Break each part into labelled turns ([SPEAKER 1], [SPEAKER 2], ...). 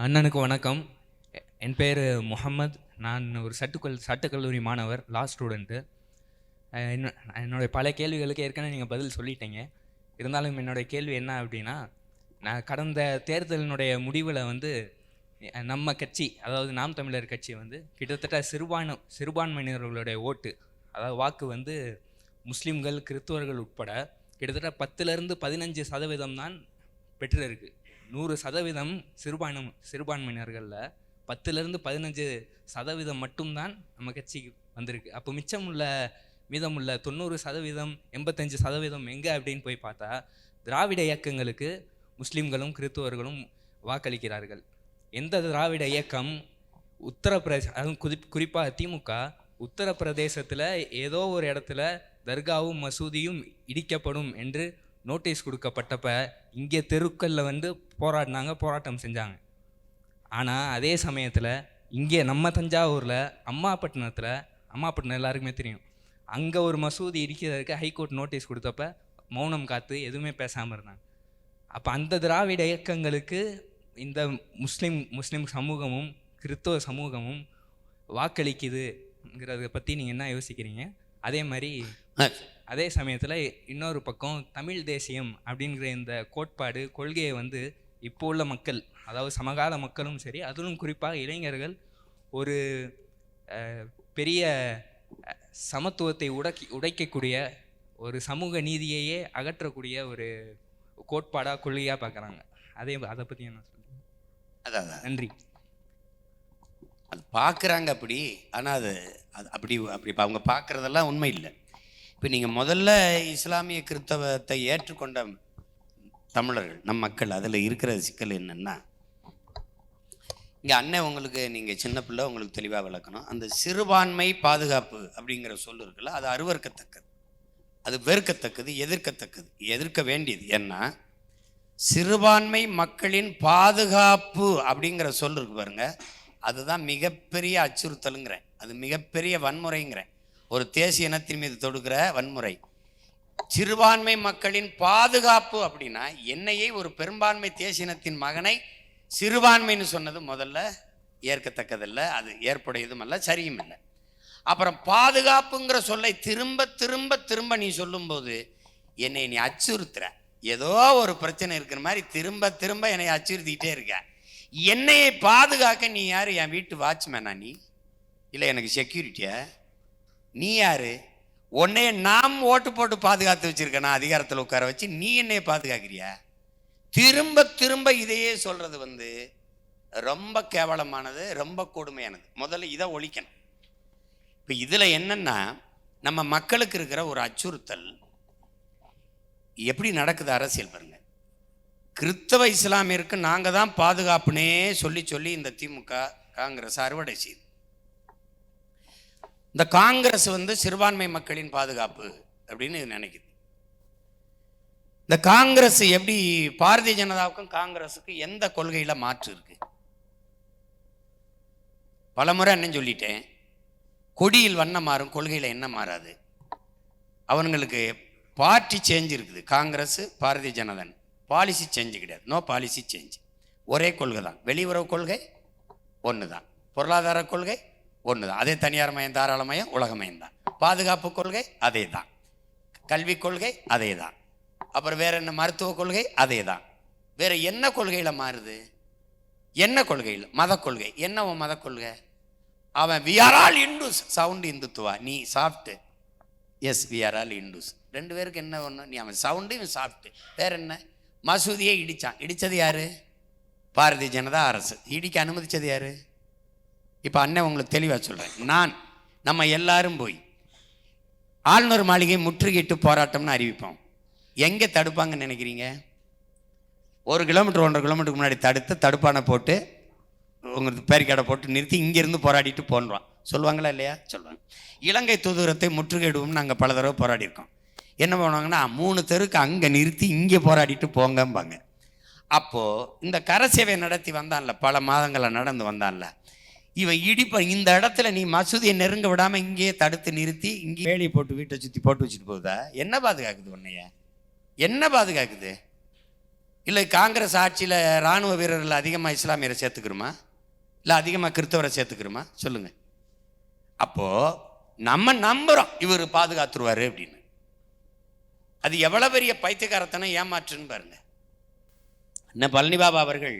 [SPEAKER 1] அண்ணனுக்கு வணக்கம். என் பேர் முகமது நான் ஒரு சட்டுக்கல் சட்டக்கல்லூரி மாணவர் லா ஸ்டூடெண்ட்டு என்ன என்னுடைய பல கேள்விகளுக்கு ஏற்கனவே நீங்கள் பதில் சொல்லிட்டீங்க. இருந்தாலும் என்னுடைய கேள்வி என்ன அப்படின்னா நான் கடந்த தேர்தலினுடைய முடிவில் வந்து நம்ம கட்சி அதாவது நாம் தமிழர் கட்சி வந்து கிட்டத்தட்ட சிறுபான் சிறுபான்மையினர்களுடைய ஓட்டு அதாவது வாக்கு வந்து முஸ்லீம்கள் கிறிஸ்துவர்கள் உட்பட கிட்டத்தட்ட பத்துலேருந்து பதினஞ்சு சதவீதம் தான் பெற்றிருக்கு. நூறு சதவீதம் சிறுபான்மை சிறுபான்மையினர்களில் பத்துலேருந்து பதினஞ்சு சதவீதம் மட்டும்தான் நம்ம கட்சிக்கு வந்திருக்கு. அப்போ மிச்சமுள்ள மீதமுள்ள தொண்ணூறு சதவீதம் எண்பத்தஞ்சு சதவீதம் எங்கே அப்படின்னு போய் பார்த்தா திராவிட இயக்கங்களுக்கு முஸ்லீம்களும் கிறிஸ்துவர்களும் வாக்களிக்கிறார்கள். எந்த திராவிட இயக்கம் உத்தரப்பிரதேச அதுவும் குறி குறிப்பாக திமுக உத்தரப்பிரதேசத்தில் ஏதோ ஒரு இடத்துல தர்காவும் மசூதியும் இடிக்கப்படும் என்று நோட்டீஸ் கொடுக்கப்பட்டப்ப இங்கே தெருக்களில் வந்து போராடினாங்க போராட்டம் செஞ்சாங்க. ஆனால் அதே சமயத்தில் இங்கே நம்ம தஞ்சாவூரில் அம்மாப்பட்டினத்தில் அம்மாப்பட்டினம் எல்லாருக்குமே தெரியும். அங்கே ஒரு மசூதி இருக்கிறதுக்கு ஹைகோர்ட் நோட்டீஸ் கொடுத்தப்ப மௌனம் காத்து எதுவுமே பேசாமல் இருந்தாங்க. அப்போ அந்த திராவிட இயக்கங்களுக்கு இந்த முஸ்லீம் முஸ்லீம் சமூகமும் கிறிஸ்தவ சமூகமும் வாக்களிக்குதுங்கிறத பற்றி நீங்கள் என்ன யோசிக்கிறீங்க? அதே மாதிரி அதே சமயத்தில் இன்னொரு பக்கம் தமிழ் தேசியம் அப்படிங்கிற இந்த கோட்பாடு கொள்கையை வந்து இப்போ உள்ள மக்கள் அதாவது சமகால மக்களும் சரி அதிலும் குறிப்பாக இளைஞர்கள் ஒரு பெரிய சமத்துவத்தை உடக்கி உடைக்கக்கூடிய ஒரு சமூக நீதியையே அகற்றக்கூடிய ஒரு கோட்பாடாக கொள்கையாக பார்க்குறாங்க. அதே அதை பற்றி என்ன சொல்லுங்கள்
[SPEAKER 2] அதான் அதான்.
[SPEAKER 1] நன்றி.
[SPEAKER 2] அது பார்க்குறாங்க அப்படி ஆனால் அது அது அப்படி அப்படி அவங்க பார்க்குறதெல்லாம் உண்மை இல்லை. இப்போ நீங்கள் முதல்ல இஸ்லாமிய கிறித்தவத்தை ஏற்றுக்கொண்ட தமிழர்கள் நம் மக்கள் அதில் இருக்கிற சிக்கல் என்னென்னா இங்கே அண்ணன் உங்களுக்கு நீங்கள் சின்ன பிள்ளை உங்களுக்கு தெளிவாக விளக்கணும். அந்த சிறுபான்மை பாதுகாப்பு அப்படிங்கிற சொல் இருக்குல்ல அது அருவறுக்கத்தக்கது. அது வெறுக்கத்தக்கது எதிர்க்கத்தக்கது. எதிர்க்க வேண்டியது ஏன்னா சிறுபான்மை மக்களின் பாதுகாப்பு அப்படிங்கிற சொல் இருக்கு பாருங்க. அதுதான் மிகப்பெரிய அச்சுறுத்தலுங்கிறேன். அது மிகப்பெரிய வன்முறைங்கிறேன். ஒரு தேசிய இனத்தின் மீது தொடுக்கிற வன்முறை. சிறுபான்மை மக்களின் பாதுகாப்பு அப்படின்னா என்னையே ஒரு பெரும்பான்மை தேசிய இனத்தின் மகனை சிறுபான்மைன்னு சொன்னது முதல்ல ஏற்கத்தக்கதில்லை அது ஏற்புடையதும் அல்ல சரியும் இல்லை அப்புறம் பாதுகாப்புங்கிற சொல்லை திரும்ப திரும்ப திரும்ப நீ சொல்லும்போது என்னை நீ அச்சுறுத்துற. ஏதோ ஒரு பிரச்சனை இருக்கிற மாதிரி திரும்ப திரும்ப என்னை அச்சுறுத்திக்கிட்டே இருக்க. என்னையை பாதுகாக்க நீ யார்? என் வீட்டு வாட்ச்மேனா நீ? இல்லை எனக்கு செக்யூரிட்டியா நீ யாரு? உன்னைய நாம் ஓட்டு போட்டு பாதுகாத்து வச்சிருக்க நான் அதிகாரத்தில் உட்கார வச்சு நீ என்னைய பாதுகாக்கிறியா? திரும்ப திரும்ப இதையே சொல்கிறது வந்து ரொம்ப கேவலமானது ரொம்ப கொடுமையானது. முதல்ல இதை ஒழிக்கணும். இப்போ இதில் என்னென்னா நம்ம மக்களுக்கு இருக்கிற ஒரு அச்சுறுத்தல் எப்படி நடக்குது அரசியல் பாருங்க. கிறிஸ்தவ இஸ்லாமியருக்கு நாங்கள் தான் பாதுகாப்புனே சொல்லி சொல்லி இந்த திமுக காங்கிரஸ் அறுவடை செய்யுது இந்த காங்கிரஸ் வந்து சிறுபான்மை மக்களின் பாதுகாப்பு அப்படின்னு நினைக்குது. இந்த காங்கிரஸ் எப்படி பாரதிய ஜனதாவுக்கும் காங்கிரஸுக்கும் எந்த கொள்கையில் மாற்று இருக்கு? பலமுறை என்ன சொல்லிட்டேன் கொடியில் வண்ணம் மாறும் கொள்கையில் என்ன மாறாது? அவங்களுக்கு பார்ட்டி சேஞ்ச் இருக்குது. காங்கிரஸ் பாரதிய ஜனதன். பாலிசி சேஞ்சு கிடையாது. நோ பாலிசி சேஞ்ச் ஒரே கொள்கை தான் வெளியுறவு கொள்கை ஒன்று தான் பொருளாதார கொள்கை ஒன்று தான் அதே தனியார் மயம் தாராள மயம் உலக மயம் தான் பாதுகாப்பு கொள்கை அதே தான் கல்விக் கொள்கை அதே தான் அப்புறம் வேற என்ன? மருத்துவ கொள்கை அதே தான் வேற என்ன கொள்கையில் மாறுது? என்ன கொள்கையில்? மத கொள்கை. என்ன உன் மத கொள்கை? அவன் we are all Hindus sound Hindutva. நீ soft yes we are all Hindus ரெண்டு பேருக்கு என்ன ஒன்று நீ அவன் சவுண்டு இவன் சாஃப்ட்டு வேற என்ன? மசூதியை இடித்தான் இடித்தது யாரு? பாரதிய ஜனதா அரசு. இடிக்க அனுமதிச்சது யாரு? இப்போ அண்ணன் உங்களுக்கு தெளிவாக சொல்கிறேன் நான் நம்ம எல்லாரும் போய் ஆளுநர் மாளிகை முற்றுகையிட்டு போராட்டம்னு அறிவிப்போம். எங்கே தடுப்பாங்கன்னு நினைக்கிறீங்க? ஒரு கிலோமீட்டர் ஒன்றரை கிலோமீட்டருக்கு முன்னாடி தடுத்து தடுப்பானை போட்டு உங்களுக்கு பேரிக்கடை போட்டு நிறுத்தி இங்கேருந்து போராடிட்டு போன்றோம். சொல்லுவாங்களா இல்லையா? சொல்லுவாங்க. இலங்கை தூதரத்தை முற்றுகையிடுவோம்னு நாங்கள் பல தடவை போராடி இருக்கோம் என்ன பண்ணுவாங்கன்னா மூணு தெருக்கு அங்கே நிறுத்தி இங்கே போராடிட்டு போங்கம்பாங்க. அப்போது இந்த கரை சேவை நடத்தி வந்தான்ல பல மாதங்களை நடந்து வந்தான்ல இவன் இடிப்பான் இந்த இடத்துல நீ மசூதியை நெருங்க விடாமல் இங்கேயே தடுத்து நிறுத்தி இங்கே வேலி போட்டு வீட்டை சுற்றி போட்டு வச்சுட்டு போகுதா? என்ன பாதுகாக்குது உன்னைய? என்ன பாதுகாக்குது? இல்லை காங்கிரஸ் ஆட்சியில் இராணுவ வீரர்கள் அதிகமாக இஸ்லாமியரை சேர்த்துக்கிறோமா? இல்லை அதிகமாக கிறிஸ்தவரை சேர்த்துக்கிறோமா? சொல்லுங்கள் அப்போது நம்ம நம்புகிறோம் இவர் பாதுகாத்துருவார் அப்படின்னு. அது எவ்வளோ பெரிய பைத்தியக்காரத்தனை ஏமாற்றுன்னு பாருங்கள் என்ன பழனி பாபா அவர்கள்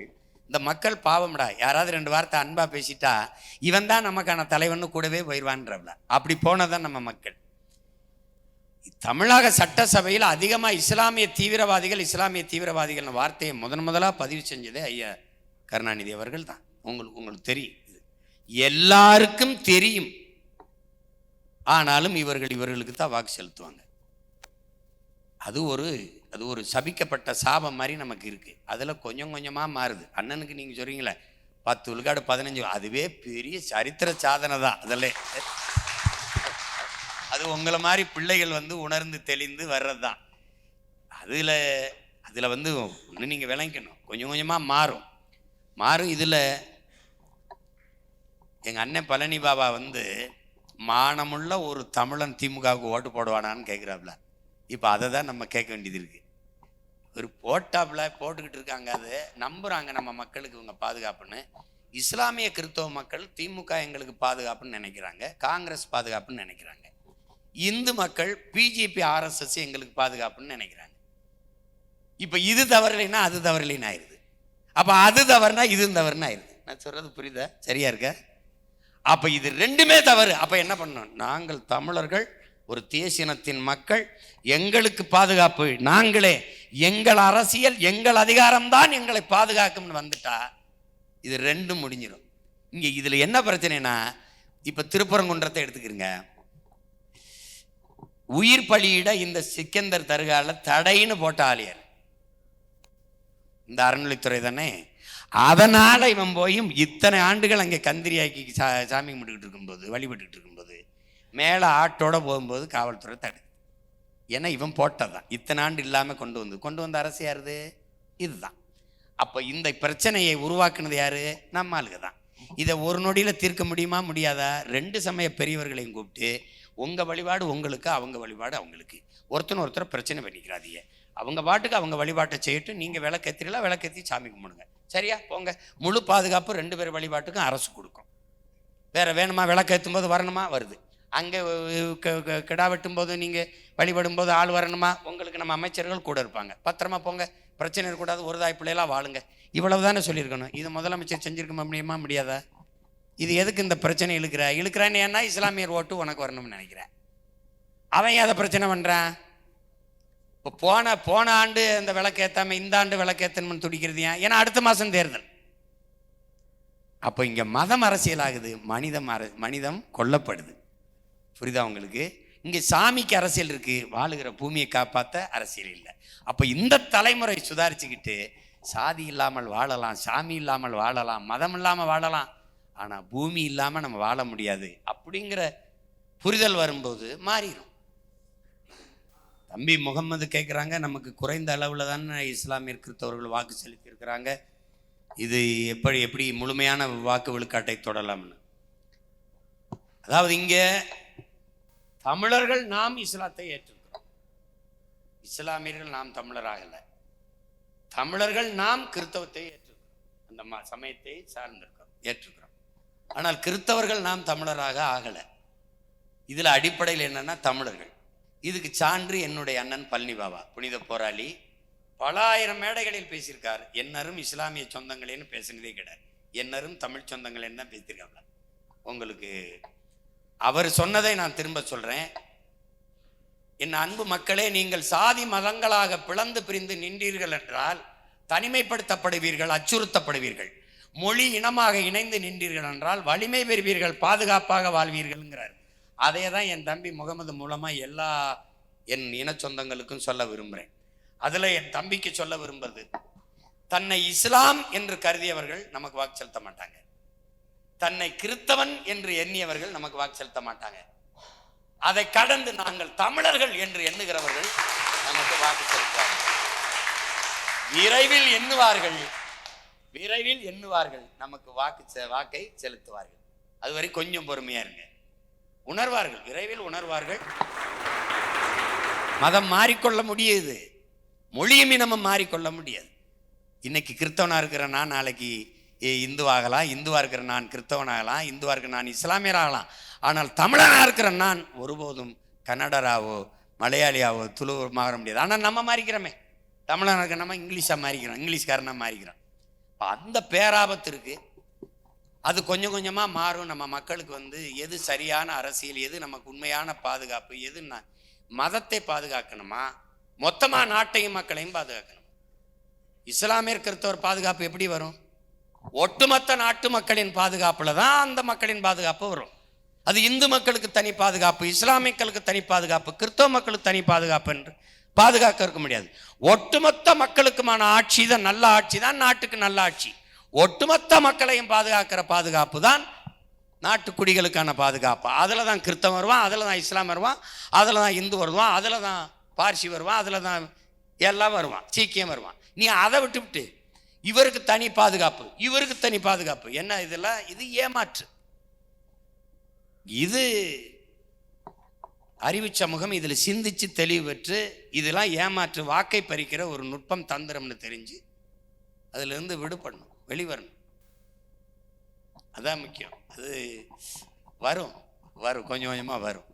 [SPEAKER 2] இந்த மக்கள் பாவம்டா. யாராவது ரெண்டு வார்த்தை அன்பாக பேசிட்டா இவன் தான் நமக்கான தலைவன் கூடவே போயிடுவான்றவள. அப்படி போனதான் நம்ம மக்கள். தமிழக சட்டசபையில் அதிகமாக இஸ்லாமிய தீவிரவாதிகள் இஸ்லாமிய தீவிரவாதிகள்னு வார்த்தையை முதன் முதலாக பதிவு செஞ்சதே ஐயா கருணாநிதி அவர்கள் தான். உங்களுக்கு உங்களுக்கு தெரியும் இது. எல்லாருக்கும் தெரியும். ஆனாலும் இவர்கள் இவர்களுக்கு தான் வாக்கு செலுத்துவாங்க. அது ஒரு அது ஒரு சபிக்கப்பட்ட சாபம் மாதிரி நமக்கு இருக்குது அதில் கொஞ்சம் கொஞ்சமாக மாறுது. அண்ணனுக்கு நீங்கள் சொல்கிறீங்களே பத்து விழுக்காடு பதினஞ்சு அதுவே பெரிய சரித்திர சாதனை தான் அதில். அது உங்களை மாதிரி பிள்ளைகள் வந்து உணர்ந்து தெளிந்து வர்றது தான் அதில் அதில் வந்து ஒன்று நீங்கள் விளங்கிக்கணும் கொஞ்சம் கொஞ்சமாக மாறும். மாறும் இதில். எங்கள் அண்ணன் பழனி பாபா வந்து மானமுள்ள ஒரு தமிழன் திமுகவுக்கு ஓட்டு போடுவானான்னு கேட்குறாப்புல இப்போ அதை தான் நம்ம கேட்க வேண்டியது இருக்குது ஒரு போட்டாப்பில் போட்டுக்கிட்டு இருக்காங்க அது. நம்புகிறாங்க நம்ம மக்களுக்கு இவங்க பாதுகாப்புன்னு. இஸ்லாமிய கிறிஸ்தவ மக்கள் திமுக எங்களுக்கு பாதுகாப்புன்னு நினைக்கிறாங்க. காங்கிரஸ் பாதுகாப்புன்னு நினைக்கிறாங்க. இந்து மக்கள் பிஜேபி ஆர்எஸ்எஸ் எங்களுக்கு பாதுகாப்புன்னு நினைக்கிறாங்க. இப்போ இது தவறலைன்னா அது தவறலைன்னு ஆயிடுது அப்போ அது தவறுனா இது தவறுன்னு ஆயிடுது நான் சொல்கிறது புரியுதா? சரியா இருக்க? அப்போ இது ரெண்டுமே தவறு. அப்போ என்ன பண்ணணும்? நாங்கள் தமிழர்கள் ஒரு தேசியனத்தின் மக்கள் எங்களுக்கு பாதுகாப்பு. நாங்களே எங்கள் அரசியல் எங்கள் அதிகாரம்தான் எங்களை பாதுகாக்கும்னு வந்துட்டா இது ரெண்டும் முடிஞ்சிடும் இங்கே இதில் என்ன பிரச்சனைனா இப்போ திருப்பரங்குன்றத்தை எடுத்துக்கிறீங்க. உயிர் பலியிட இந்த சிக்கந்தர் தருகால தடைன்னு போட்ட ஆலியர் இந்த அறநிலைத்துறை தானே. அதனால் இவன் போய் இத்தனை ஆண்டுகள் அங்கே கந்திரியாக்கி சா சாமி கும்பிட்டுக்கிட்டு இருக்கும்போது வழிபட்டுக்கிட்டு இருக்கும்போது மேலே ஆட்டோட போகும்போது காவல்துறை தடு ஏன்னா இவன் போட்டதான் இத்தனை ஆண்டு இல்லாமல் கொண்டு வந்து கொண்டு வந்த அரசு யாருது இதுதான். அப்போ இந்த பிரச்சனையை உருவாக்குனது யாரு? நம்ம ஆளுக தான் இதை ஒரு நொடியில் தீர்க்க முடியுமா? முடியாதா? ரெண்டு சமய பெரியவர்களையும் கூப்பிட்டு உங்கள் வழிபாடு உங்களுக்கு அவங்க வழிபாடு அவங்களுக்கு. ஒருத்தன் ஒருத்தர் பிரச்சனை பண்ணிக்கிறாதீங்க. அவங்க பாட்டுக்கு அவங்க வழிபாட்டை செய்யட்டும். நீங்கள் விளக்கேற்றிலாம் விளக்கேற்றி சாமி கும்பிடுங்க. சரியா? போங்க. முழு பாதுகாப்பு ரெண்டு பேர் வழிபாட்டுக்கும் அரசு கொடுக்கும். வேற வேணுமா? விளக்கேற்றும் போது வரணுமா? வருது. அங்கே கிடா வெட்டும் போது நீங்கள் வழிபடும் போது ஆள் வரணுமா? உங்களுக்கு நம்ம அமைச்சர்கள் கூட இருப்பாங்க. பத்திரமா போங்க. பிரச்சனை இருக்கக்கூடாது. ஒரு தாய் பிள்ளையெல்லாம் வாழுங்க. இவ்வளவு தானே சொல்லியிருக்கணும். இது முதலமைச்சர் செஞ்சிருக்க முடியுமா? முடியாதா? இது எதுக்கு இந்த பிரச்சனை இழுக்கிற? இழுக்கிறான்னு ஏன்னா இஸ்லாமியர் ஓட்டு உனக்கு வரணும்னு நினைக்கிறேன். அவன் ஏன் அதை பிரச்சனை பண்ணுறான் இப்போ போன போன ஆண்டு அந்த விளக்கேற்றாமல் இந்த ஆண்டு விளக்கேற்றணும்னு துடிக்கிறது ஏன்? ஏன்னா அடுத்த மாதம் தேர்தல். அப்போ இங்கே மதம் அரசியலாகுது. மனிதம் அர மனிதம் கொல்லப்படுது. புரியுதா உங்களுக்கு? இங்கே சாமிக்கு அரசியல் இருக்குது வாழுகிற பூமியை காப்பாற்ற அரசியல் இல்லை. அப்போ இந்த தலைமுறை சுதாரிச்சுக்கிட்டு சாதி இல்லாமல் வாழலாம் சாமி இல்லாமல் வாழலாம் மதம் இல்லாமல் வாழலாம் ஆனால் பூமி இல்லாமல் நம்ம வாழ முடியாது அப்படிங்கிற புரிதல் வரும்போது மாறிடும் தம்பி முகம்மது கேட்குறாங்க நமக்கு குறைந்த அளவில் தானே இஸ்லாமியர் கிறிஸ்தவர்கள் வாக்கு செலுத்தியிருக்கிறாங்க. இது எப்படி எப்படி முழுமையான வாக்கு விழுக்காட்டை தொடலாம்னு. அதாவது இங்கே தமிழர்கள் நாம் இஸ்லாத்தை ஏற்றுக்கிறோம். இஸ்லாமியர்கள் நாம் தமிழராகல. தமிழர்கள் நாம் கிறித்தவத்தை ஏற்றுக்கிறோம். அந்த ம- சமயத்தை சார்ந்திருக்கிறோம் ஏற்றுக்கிறோம். ஆனால் கிறிஸ்தவர்கள் நாம் தமிழராக ஆகலை. இதில் அடிப்படையில் என்னன்னா தமிழர்கள். இதுக்கு சான்று என்னுடைய அண்ணன் பழனி பாபா புனித போராளி. பல ஆயிரம் மேடைகளில் பேசியிருக்கார். என்னரும் இஸ்லாமிய சொந்தங்களேன்னு பேசினதே கிடையாது. என்னரும் தமிழ் சொந்தங்களேன்னு தான் பேசியிருக்காங்க உங்களுக்கு அவர் சொன்னதை நான் திரும்ப சொல்றேன். என் அன்பு மக்களே நீங்கள் சாதி மதங்களாக பிளந்து பிரிந்து நின்றீர்கள் என்றால் தனிமைப்படுத்தப்படுவீர்கள் அச்சுறுத்தப்படுவீர்கள். மொழி இனமாக இணைந்து நின்றீர்கள் என்றால் வலிமை பெறுவீர்கள் பாதுகாப்பாக வாழ்வீர்கள்ங்கிறார். அதே தான் என் தம்பி முகமது மூலமாக எல்லா என் இன சொந்தங்களுக்கும் சொல்ல விரும்புகிறேன் அதில் என் தம்பிக்கு சொல்ல விரும்புறது தன்னை இஸ்லாம் என்று கருதியவர்கள் நமக்கு வாக்கு செலுத்த மாட்டாங்க. தன்னை கிறித்தவன் என்று எண்ணியவர்கள் நமக்கு வாக்கு செலுத்த மாட்டாங்க. அதை கடந்து நாங்கள் தமிழர்கள் என்று எண்ணுகிறவர்கள் நமக்கு வாக்கு செலுத்துவார்கள் விரைவில் எண்ணுவார்கள். விரைவில் எண்ணுவார்கள். நமக்கு வாக்கு செ- வாக்கை செலுத்துவார்கள். அதுவரை கொஞ்சம் பொறுமையா இருங்க. உணர்வார்கள். விரைவில் உணர்வார்கள். மதம் மாறிக்கொள்ள முடியுது. மொழியும் இனமும் மாறிக்கொள்ள முடியாது. இன்னைக்கு கிறிஸ்தவனா இருக்கிற நான் நாளைக்கு இந்துவாகலாம் இந்துவாக இருக்கிற நான் கிறிஸ்தவனாகலாம் இந்துவாக இருக்கிற நான் இஸ்லாமியராகலாம். ஆனால் தமிழனாக இருக்கிற நான் ஒருபோதும் கன்னடராவோ மலையாளியாவோ துளுவோ மாற முடியாது. ஆனால் நம்ம மாறிக்கிறோமே. தமிழனாக இருக்கிற நம்ம இங்கிலீஷாக மாறிக்கிறோம் இங்கிலீஷ்காரனாக மாறிக்கிறோம். இப்போ அந்த பேராபத்து இருக்கு. அது கொஞ்சம் கொஞ்சமாக மாறும். நம்ம மக்களுக்கு வந்து எது சரியான அரசியல் எது நமக்கு உண்மையான பாதுகாப்பு எதுன்னா மதத்தை பாதுகாக்கணுமா? மொத்தமாக நாட்டையும் மக்களையும் பாதுகாக்கணும். இஸ்லாமியர் கிறிஸ்தவர் பாதுகாப்பு எப்படி வரும்? ஒட்டுமொத்த நாட்டு மக்களின் பாதுகாப்பில் தான் அந்த மக்களின் பாதுகாப்பு வரும். அது இந்து மக்களுக்கு தனி பாதுகாப்பு இஸ்லாமியர்களுக்கு தனி பாதுகாப்பு கிறிஸ்தவ மக்களுக்கு தனி பாதுகாப்பு என்று பாதுகாக்க இருக்க முடியாது. ஒட்டுமொத்த மக்களுக்குமான ஆட்சி தான் நல்ல ஆட்சி தான் நாட்டுக்கு நல்ல ஆட்சி. ஒட்டுமொத்த மக்களையும் பாதுகாக்கிற பாதுகாப்பு தான் நாட்டு குடிகளுக்கான பாதுகாப்பு. அதில் தான் கிறிஸ்தவன் வருவான் அதில் தான் இஸ்லாம் வருவான் அதில் தான் இந்து வருவான் அதில் தான் பார்சி வருவான் அதில் தான் எல்லாம் வருவான் சீக்கியம் வருவான். நீ அதை விட்டுவிட்டு இவருக்கு தனி பாதுகாப்பு இவருக்கு தனி பாதுகாப்பு. என்ன இதெல்லாம்? இது ஏமாற்று. இது அறிவு சமூகம் இதில் சிந்திச்சு தெளிவு பெற்று இதெல்லாம் ஏமாற்று வாக்கை பறிக்கிற ஒரு நுட்பம் தந்திரம்னு தெரிஞ்சு அதிலிருந்து விடுபடணும் வெளிவரணும். அதான் முக்கியம். அது வரும் வரும் கொஞ்சம் கொஞ்சமாக வரும்.